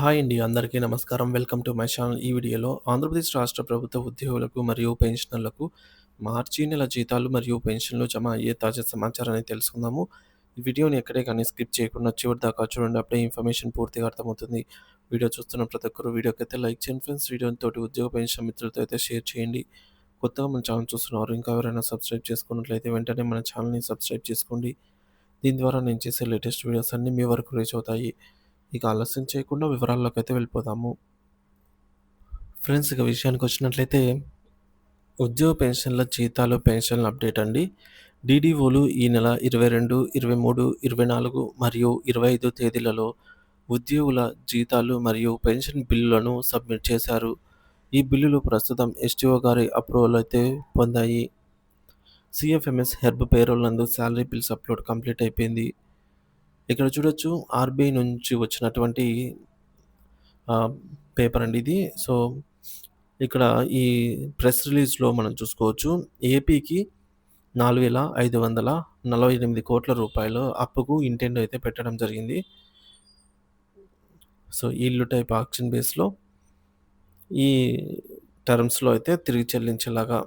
Hi అండి. అందరికీ నమస్కారం. Welcome to my channel. ఈ వీడియోలో ఆంధ్రప్రదేశ్ రాష్ట్ర ప్రభుత్వ ఉద్యోగులకు మరియు పెన్షనర్లకు మార్చి నెల జీతాలు మరియు పెన్షన్లు జమ అయ్యే తాజా సమాచారాన్ని తెలుసుకుందాము. ఈ వీడియోని ఎక్కడే కానీ స్కిప్ చేయకుండా చివరి దాకా చూడండి. అప్పుడే ఇన్ఫర్మేషన్ పూర్తిగా అర్థమవుతుంది. వీడియో చూస్తున్న ప్రతి ఒక్కరు వీడియోకైతే లైక్ చేయండి ఫ్రెండ్స్. వీడియోని తోటి ఉద్యోగ పెన్షన్ మిత్రులతో అయితే షేర్ చేయండి. కొత్తగా మన ఛానల్ చూస్తున్నారు ఇంకా ఎవరైనా సబ్స్క్రైబ్ చేసుకున్నట్లయితే వెంటనే మన ఛానల్‌ని సబ్స్క్రైబ్ చేసుకోండి. దీని ద్వారా నేను చేసే లేటెస్ట్ వీడియోస్ అన్నీ మీ వరకు రీచ్ అవుతాయి. ఇక ఆలస్యం చేయకుండా వివరాల్లోకి అయితే వెళ్ళిపోదాము. ఫ్రెండ్స్ ఇక విషయానికి వచ్చినట్లయితే ఉద్యోగ పెన్షన్ల జీతాలు, పెన్షన్ల అప్డేట్ అండి. డీడీఓలు ఈ నెల 22, 23, 24 మరియు 25 తేదీలలో ఉద్యోగుల జీతాలు మరియు పెన్షన్ బిల్లులను సబ్మిట్ చేశారు. ఈ బిల్లులు ప్రస్తుతం ఎస్టీఓ గారి అప్రూవల్ అయితే పొందాయి. సిఎఫ్ఎంఎస్ హెర్బ్ పేరోల్ నందు శాలరీ బిల్స్ అప్లోడ్ కంప్లీట్ అయిపోయింది. ఇక్కడ చూడొచ్చు ఆర్‌బీఐ నుంచి వచ్చినటువంటి పేపర్ అండి ఇది. సో, ఇక్కడ ఈ ప్రెస్ రిలీజ్‌లో మనం చూసుకోవచ్చు. ఏపీకి 4,548 కోట్ల రూపాయలు అప్పుకు ఇంటెండ్ అయితే పెట్టడం జరిగింది. సో, ఇల్లు టైప్ ఆక్షన్ బేస్‌లో ఈ టర్మ్స్‌లో అయితే తిరిగి చెల్లించేలాగా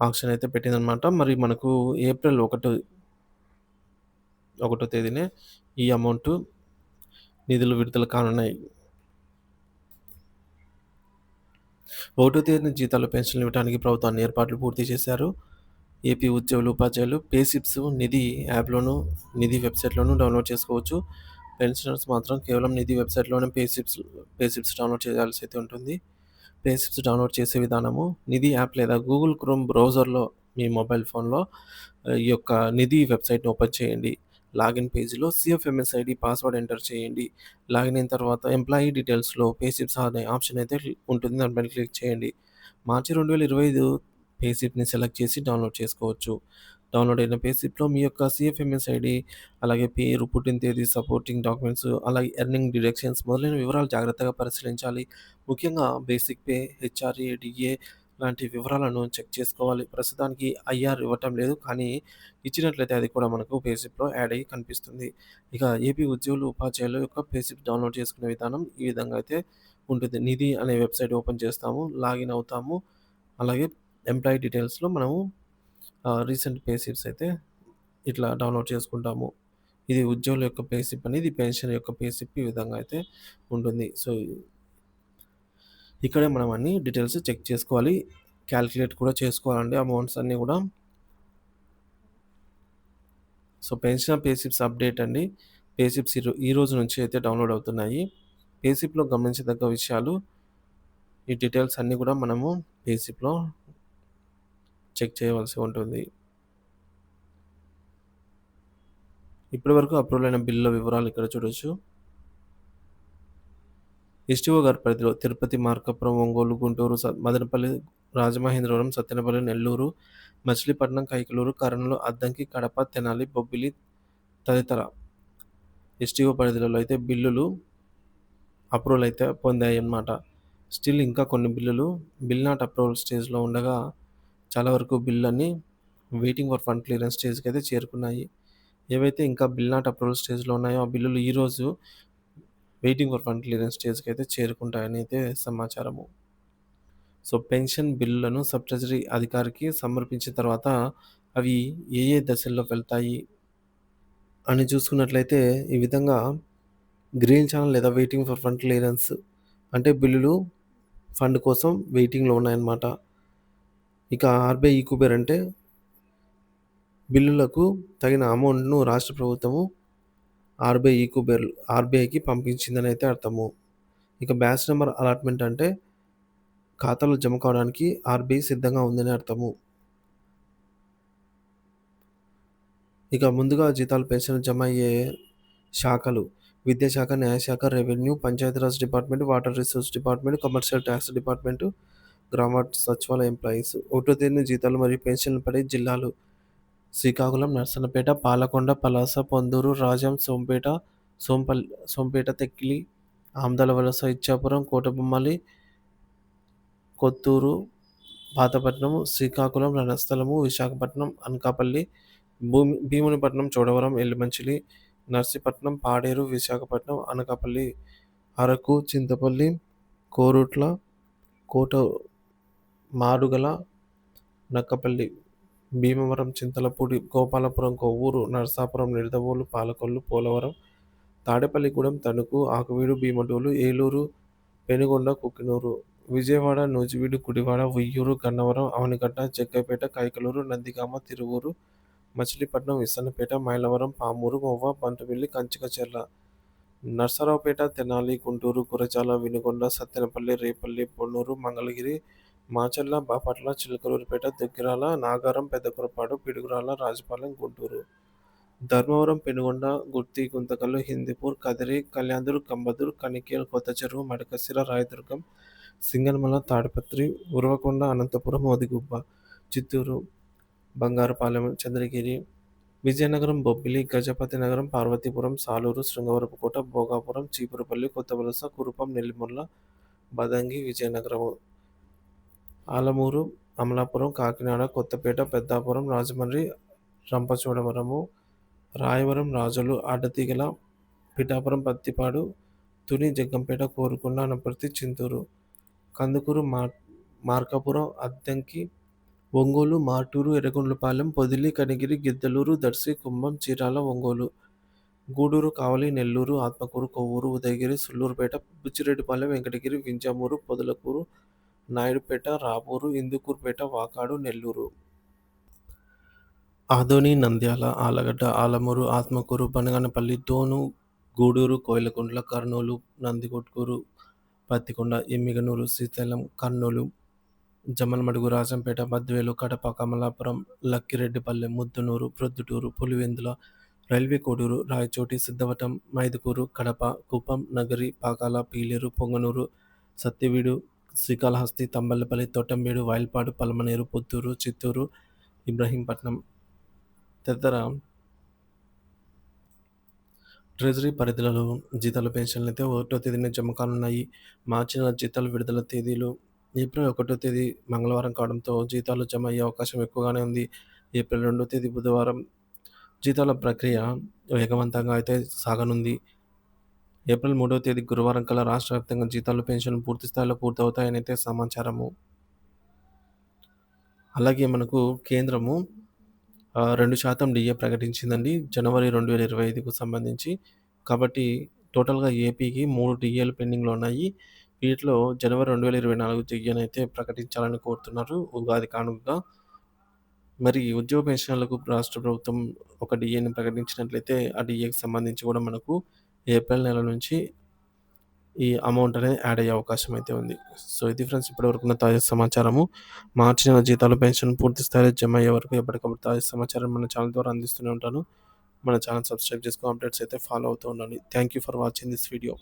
ఆక్షన్ అయితే పెట్టిందనమాట. మరి మనకు ఏప్రిల్ ఒకటి ఒకటో తేదీనే ఈ అమౌంట్ నిధులు విడుదల కానున్నాయి. ఒకటో తేదీన జీతాలు, పెన్షన్లు ఇవ్వడానికి ప్రభుత్వాన్ని ఏర్పాట్లు పూర్తి చేశారు. ఏపీ ఉద్యోగులు, ఉపాధ్యాయులు పేసిప్స్ నిధి యాప్‌లోను, నిధి వెబ్‌సైట్‌లోను డౌన్‌లోడ్ చేసుకోవచ్చు. పెన్షనర్స్ మాత్రం కేవలం నిధి వెబ్‌సైట్‌లోనే పేసిప్స్ పేసిప్స్ డౌన్‌లోడ్ చేయాల్సి అయితే ఉంటుంది. పేసిప్స్ డౌన్‌లోడ్ చేసే విధానము నిధి యాప్ లేదా గూగుల్ క్రోమ్ బ్రౌజర్‌లో మీ మొబైల్ ఫోన్‌లో ఈ యొక్క నిధి వెబ్‌సైట్‌ని ఓపెన్ చేయండి. లాగిన్ పేజీలో సిఎఫ్ఎంఎస్ ఐడి పాస్వర్డ్ ఎంటర్ చేయండి. లాగిన్ అయిన తర్వాత ఎంప్లాయీ డీటెయిల్స్‌లో పే స్లిప్స్ అనే ఆప్షన్ అయితే ఉంటుంది. దానిపైన క్లిక్ చేయండి. మార్చి రెండు వేల ఇరవై ఐదు పేసిప్ని సెలెక్ట్ చేసి డౌన్‌లోడ్ చేసుకోవచ్చు. డౌన్‌లోడ్ అయిన పేసిప్లో మీ యొక్క సిఎఫ్ఎంఎస్ ఐడి అలాగే పేరు, పుట్టిన తేదీ, సపోర్టింగ్ డాక్యుమెంట్స్, అలాగే ఎర్నింగ్ డిడక్షన్స్ మొదలైన వివరాలు జాగ్రత్తగా పరిశీలించాలి. ముఖ్యంగా బేసిక్ పే, హెచ్ఆర్ఏ, డిఏ లాంటి వివరాలను చెక్ చేసుకోవాలి. ప్రస్తుతానికి ఐఆర్ ఇవ్వటం లేదు. కానీ ఇచ్చినట్లయితే అది కూడా మనకు పేసిప్లో యాడ్ అయ్యి కనిపిస్తుంది. ఇక ఏపీ ఉద్యోగులు, ఉపాధ్యాయుల యొక్క పేసిప్ డౌన్‌లోడ్ చేసుకునే విధానం ఈ విధంగా అయితే ఉంటుంది. నిధి అనే వెబ్‌సైట్ ఓపెన్ చేస్తాము. లాగిన్ అవుతాము. అలాగే ఎంప్లాయీ డీటెయిల్స్‌లో మనము రీసెంట్ పేసిప్స్ అయితే ఇట్లా డౌన్‌లోడ్ చేసుకుంటాము. ఇది ఉద్యోగుల యొక్క పేసిప్ అనేది పెన్షన్ యొక్క పేసిప్ ఈ విధంగా అయితే ఉంటుంది. సో, ఇక్కడే మనం అన్ని డీటెయిల్స్ చెక్ చేసుకోవాలి. క్యాలిక్యులేట్ కూడా చేసుకోవాలండి అమౌంట్స్ అన్నీ కూడా. సో, పెన్షన్ పేసిప్స్ అప్డేట్ అండి. పేసిప్స్ ఈ రోజు నుంచి అయితే డౌన్‌లోడ్ అవుతున్నాయి. పేసిప్లో గమనించదగ్గ విషయాలు ఈ డీటెయిల్స్ అన్నీ కూడా మనము పేసిప్లో చెక్ చేయవలసి ఉంటుంది. ఇప్పటివరకు అప్రూవల్ అయిన బిల్లుల వివరాలు ఇక్కడ చూడొచ్చు. ఎస్టీఓ గారి పరిధిలో తిరుపతి, మార్కాపురం, ఒంగోలు, గుంటూరు, స మదనపల్లి, రాజమహేంద్రవరం, సత్యనపల్లి నెల్లూరు, మచిలీపట్నం, కైకలూరు, కర్నూలు, అద్దంకి, కడప, తెనాలి, బొబ్బిలి తదితర ఎస్టీఓ పరిధిలో అయితే బిల్లులు అప్రూవల్ అయితే పొందాయి అన్నమాట స్టిల్ ఇంకా కొన్ని బిల్లులు బిల్ నాట్ అప్రూవల్ స్టేజ్‌లో ఉండగా చాలా వరకు బిల్లులన్నీ వెయిటింగ్ ఫర్ ఫండ్ క్లియరెన్స్ స్టేజ్‌కి అయితే చేరుకున్నాయి. ఏవైతే ఇంకా బిల్ నాట్ అప్రూవల్ స్టేజ్‌లో ఉన్నాయో ఆ బిల్లులు ఈరోజు వెయిటింగ్ ఫర్ ఫండ్ క్లియరెన్స్ స్టేజ్‌కి అయితే చేరుకుంటాయని అయితే సమాచారము. సో, పెన్షన్ బిల్లులను సబ్ ట్రెజరీ అధికారికి సమర్పించిన తర్వాత అవి ఏ ఏ దశల్లో వెళ్తాయి అని చూసుకున్నట్లయితే ఈ విధంగా గ్రీన్ ఛానల్ లేదా వెయిటింగ్ ఫర్ ఫండ్ క్లియరెన్స్ అంటే బిల్లులు ఫండ్ కోసం వెయిటింగ్‌లో ఉన్నాయన్నమాట. ఇక ఆర్‌బీఐ ఈక్యుబేర్ అంటే బిల్లులకు తగిన అమౌంట్‌ను రాష్ట్ర ప్రభుత్వము ఆర్‌బీఐ బెర్లు ఆర్‌బీఐకి పంపించిందని అయితే అర్థము. ఇక బ్యాచ్ నెంబర్ అలాట్‌మెంట్ అంటే ఖాతాలో జమ కావడానికి ఆర్‌బీఐ సిద్ధంగా ఉందని అర్థము. ఇక ముందుగా జీతాలు, పెన్షన్లు జమ అయ్యే శాఖలు విద్యాశాఖ, న్యాయశాఖ, revenue, Panchayati Raj department, water resource department, commercial tax department, గ్రామ సచివాలయ ఎంప్లాయీస్. ఒకటో తేదీన జీతాలు మరియు పెన్షన్లు పడే జిల్లాలు శ్రీకాకుళం, నర్సన్నపేట, పాలకొండ, పలాస, పొందూరు, రాజాం, సోంపేట, సోంపల్ సోంపేట, తెక్కిలి, ఆమదాలవలస, ఇచ్చాపురం, కోటబొమ్మలి కొత్తూరు, పాతపట్నం, శ్రీకాకుళం, రణస్థలము, విశాఖపట్నం, అనకాపల్లి, భూమి భీమునిపట్నం, చోడవరం, ఎల్లిమంచిలి, నర్సీపట్నం, పాడేరు, విశాఖపట్నం, అనకాపల్లి, అరకు చింతపల్లి కోరుట్ల కోట మాడుగల నక్కపల్లి. భీమవరం చింతలపూడి గోపాలపురం కొవ్వూరు నరసాపురం నిడదవోలు పాలకొల్లు పోలవరం తాడేపల్లిగూడెం తణుకు ఆకువీడు భీమడోలు ఏలూరు పెనుగొండ కుక్కినూరు విజయవాడ నూజివీడు గుడివాడ ఉయ్యూరు గన్నవరం అవనిగడ్డ జగ్గైపేట కైకలూరు నందిగామ తిరువూరు మచిలీపట్నం విసన్నపేట మైలవరం పామూరు మొవ్వ బంటుమిల్లి కంచికచెర్ల నర్సరావుపేట తెనాలి గుంటూరు గురజాల వినుగొండ సత్తెనపల్లి రేపల్లి పొన్నూరు మంగళగిరి మాచర్ల బాపట్ల చిలకలూరిపేట దుగ్గిరాల నాగారం పెద్దకురపాడు పిడుగురాల రాజపాలెం గుంటూరు. ధర్మవరం పెనుగొండ గుత్తి గుంతకల్లు హిందీపూర్ కదిరి కళ్యాణదుర్గ్ కంబదూర్ కనికేల్ కొత్త చెరువు మడకశిర రాయదుర్గం సింగనమల తాడిపత్రి ఉరవకొండ అనంతపురం మోదిగుబ్బ చిత్తూరు బంగారుపాలెం చంద్రగిరి విజయనగరం బొబ్బిలి గజపతి నగరం పార్వతీపురం సాలూరు శృంగవరపుకోట భోగాపురం చీపురుపల్లి కొత్తవలస కురుపం నెల్లిమర్ల బదంగి విజయనగరం ఆలమూరు అమలాపురం కాకినాడ కొత్తపేట పెద్దాపురం రాజమండ్రి రంపచోడవరము రాయవరం రాజులు అడ్డతీగల పిఠాపురం పత్తిపాడు తుని జగ్గంపేట కోరుకొండ అనపర్తి చింతూరు కందుకూరు మార్ మార్కాపురం అద్దంకి ఒంగోలు మార్టూరు ఎర్రగొండ్లపాలెం పొదిలి కనిగిరి గిద్దలూరు దర్శి కుంభం చీరాల ఒంగోలు గూడూరు కావలి నెల్లూరు ఆత్మకూరు కొవ్వూరు ఉదయగిరి సుల్లూరుపేట బుచ్చిరెడ్డిపాలెం వెంకటగిరి వింజామూరు పొదలకూరు నాయుడుపేట రాపూరు ఇందుకూరుపేట వాకాడు నెల్లూరు. ఆదోని నంద్యాల ఆలగడ్డ ఆలమూరు ఆత్మకూరు బనగానపల్లి దోను గూడూరు కోయిలకుంట్ల కర్నూలు నందికొట్కూరు పత్తికొండ ఎమ్మిగనూరు శ్రీశైలం కర్నూలు జమ్మలమడుగు రాజంపేట బద్వేలు కడప కమలాపురం లక్కిరెడ్డిపల్లె ముద్దునూరు ప్రొద్దుటూరు పులివెందుల రైల్వే కోడూరు రాయచోటి సిద్ధవటం మైదుకూరు కడప కుప్పం నగరి పాకాల పీలేరు పొంగనూరు సత్యవీడు శ్రీకాళహస్తి తంబల్లపల్లి తోటంబేడు వాయిల్పాడు పల్మనేరు పుత్తూరు చిత్తూరు ఇబ్రహీంపట్నం తదితర ట్రెజరీ పరిధిలో జీతాలు పెన్షన్లు అయితే ఒకటో తేదీన జమ కానున్నాయి. మార్చి నెల జీతాలు విడుదల తేదీలు ఏప్రిల్ ఒకటో తేదీ మంగళవారం కావడంతో జీతాలు జమ అయ్యే అవకాశం ఎక్కువగానే ఉంది. ఏప్రిల్ రెండో తేదీ బుధవారం జీతాల ప్రక్రియ వేగవంతంగా అయితే సాగనుంది. ఏప్రిల్ మూడవ తేదీ గురువారం కల్లా రాష్ట్ర వ్యాప్తంగా జీతాలు పెన్షన్లు పూర్తి స్థాయిలో పూర్తవుతాయనైతే సమాచారము. అలాగే మనకు కేంద్రము రెండు శాతం డిఏ ప్రకటించిందండి జనవరి రెండు వేల ఇరవై ఐదుకు సంబంధించి. కాబట్టి టోటల్గా ఏపీకి మూడు డిఏలు పెండింగ్లో ఉన్నాయి. వీటిలో జనవరి రెండు వేల ఇరవై నాలుగు డిఏని అయితే ప్రకటించాలని కోరుతున్నారు ఉగాది కానుకగా. మరి ఉద్యోగ పెన్షన్లకు రాష్ట్ర ప్రభుత్వం ఒక డిఏని ప్రకటించినట్లయితే ఆ డిఏకి సంబంధించి కూడా మనకు ఏప్రిల్ నెల నుంచి ఈ అమౌంట్ అనేది యాడ్ అయ్యే అవకాశం అయితే ఉంది. సో ఇది ఫ్రెండ్స్ ఇప్పటివరకు ఉన్న తాజా సమాచారము. మార్చి నెల జీతాలు పెన్షన్ పూర్తి స్థాయిలో జమ అయ్యే వరకు ఎప్పటికప్పుడు తాజా సమాచారం మన ఛానల్ ద్వారా అందిస్తూనే ఉంటాను. మన ఛానల్ సబ్స్క్రైబ్ చేసుకో అప్డేట్స్ అయితే ఫాలో అవుతూ ఉండండి. Thank you for watching this video